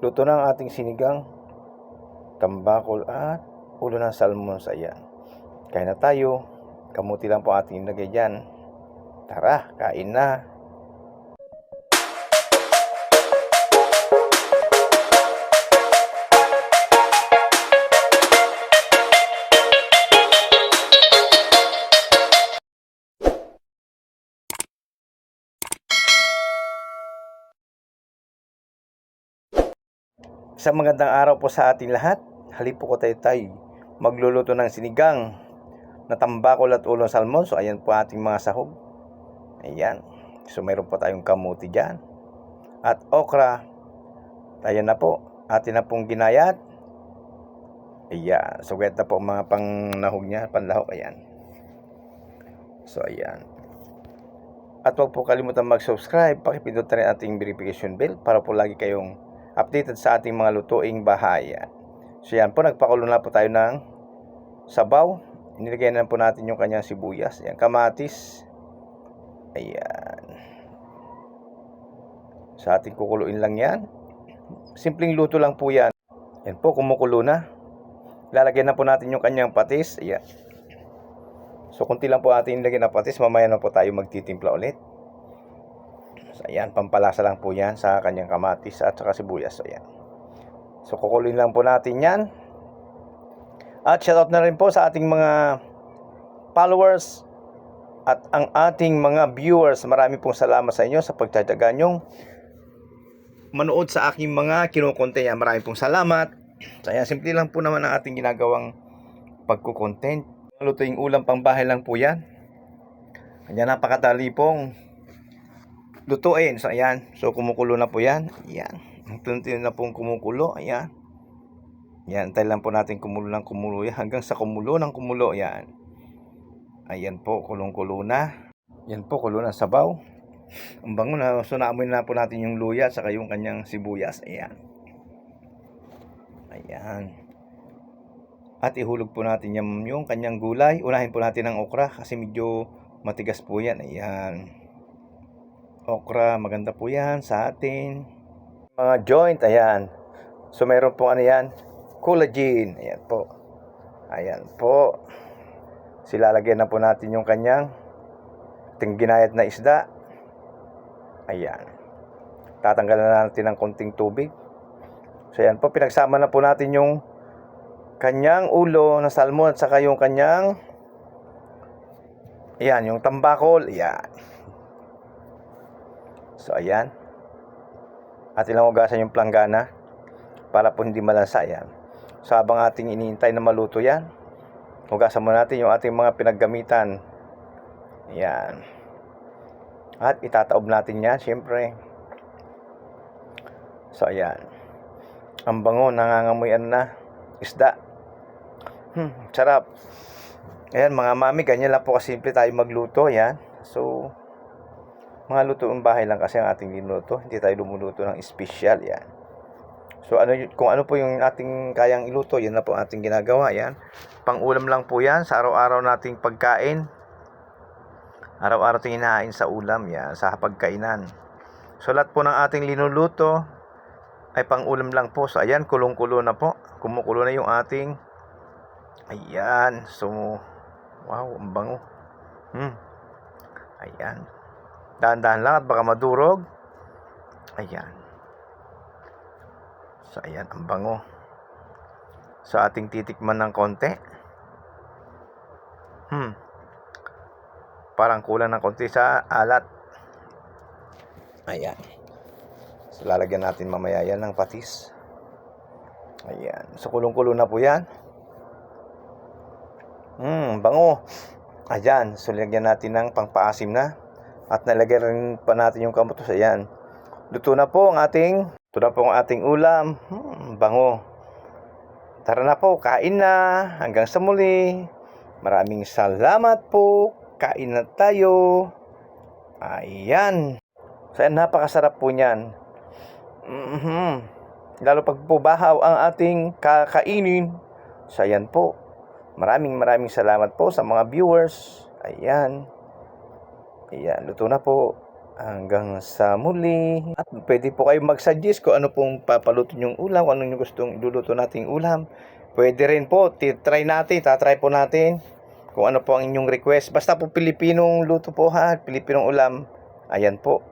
Luto na ang ating sinigang, tambakol at ulo ng salmon sa iyan. Kain na tayo. Kamuti lang po ating ilagay dyan. Tara, kain na. Isang magandang araw po sa ating lahat. Halip po ko tayo tayo magluluto ng sinigang na tambakol at ulong salmon. So ayan po ating mga sahog. Ayan. So mayroon po tayong kamuti dyan. At okra. Ayan na po. Atin na pong ginayat. Ayan. So wet na po mga pangnahog niya. Panlahok. Ayan. So ayan. At huwag po kalimutan mag-subscribe. Pakipindot na rin ating verification bell para po lagi kayong updated sa ating mga lutuing bahayan. So yan po, nagpakulo na po tayo ng sabaw. Inilagay na po natin yung kanyang sibuyas. Yan, kamatis. Ayan. Sa ating kukuluin lang yan. Simpleng luto lang po yan. Yan po, kumukulo na. Lalagyan na po natin yung kanyang patis. Ayan. So, kunti lang po ating ilagay na patis. Mamaya na po tayo magtitimpla ulit. Ayan, pampalasa lang po yan sa kanyang kamatis at saka sibuyas. Ayan. So, kukulin lang po natin yan. At shoutout na rin po sa ating mga followers at ang ating mga viewers. Marami pong salamat sa inyo sa pagtataga nyong manood sa aking mga kinukontent. Marami pong salamat. So, ayan, simple lang po naman ang ating ginagawang pagkukontent. Lutuing ulam pang bahay lang po yan. Ayan, napakadali pong lutuin. So, ayan. So, kumukulo na po yan. Ayan. Tunti na pong kumukulo. Ayan. Ayan. Tayo lang po natin kumulo ng kumulo yan. Hanggang sa kumulo ng kumulo. Ayan. Ayan po. Kulong-kulo na. Ayan po. Kulo na sabaw. Ang bango na. So, naamoy na po natin yung luya. Saka yung kanyang sibuyas. Ayan. Ayan. At ihulog po natin yung, yung kanyang gulay. Unahin po natin ang okra kasi medyo matigas po yan. Ayan. Okra, maganda po yan sa atin. Mga joint, ayan. So mayroon po ano yan? Collagen. Ayan po. Ayan po. Silalagyan na po natin yung kanyang tingginayat na isda. Ayan. Tatanggalan na natin ng konting tubig. So ayan po, pinagsama na po natin yung kanyang ulo na salmon at saka yung kanyang ayan, yung tambakol. Ayan. So, ayan. At ilang yung planggana para po hindi malansa. Ayan. So, habang ating iniintay na maluto yan, hugasan mo natin yung ating mga pinaggamitan. Ayan. At itataob natin yan, syempre. So, ayan. Ang bango, nangangamoy ano na, isda. Hmm, sarap. Ayan, mga mami, ganyan lang po kasimple tayo magluto. Ayan. So, mga lutoong bahay lang kasi ang ating niluto. Hindi tayo lumuluto ng special. Yan. So, ano, kung ano po yung ating kayang iluto, yan na po ating ginagawa. Yan. Pang-ulam lang po yan sa araw-araw nating pagkain. Araw-araw hinahain sa ulam. Yan, sa pagkainan. So, lahat po ng ating linuluto ay pang-ulam lang po. So, ayan, kulong-kulo na po. Kumukulo na yung ating Ayan. So, wow, ang bango. Hmm. Ayan. Dahan-dahan lang at baka madurog. Ayan. So, ayan, ang bango. So, ating titikman ng konti. Hmm. Parang kulang ng konti sa alat. Ayan. So, lalagyan natin mamaya yan ng patis. Ayan. So, kulong-kulo na po yan. Hmm, bango. Ayan. So, lagyan natin ng pangpaasim na. At nalagyan rin pa natin yung kamutos. Ayan. Luto na po ang ating, luto na po ang ating ulam. Hmm, bango. Tara na po, kain na. Hanggang sa muli. Maraming salamat po. Kain na tayo. Ayan. So, ayan, napakasarap po niyan. Mhm. Lalo pag po bahaw ang ating kakainin. So, ayan po. Maraming maraming salamat po sa mga viewers. Ayan. Ayan, luto na po. Hanggang sa muli. At pwede po kayo mag-suggest kung ano pong papaluto yung ulam, kung ano yung gustong iluluto nating ulam. Pwede rin po, try natin, tatry po natin kung ano po ang inyong request. Basta po Pilipinong luto po ha, Pilipinong ulam. Ayan po.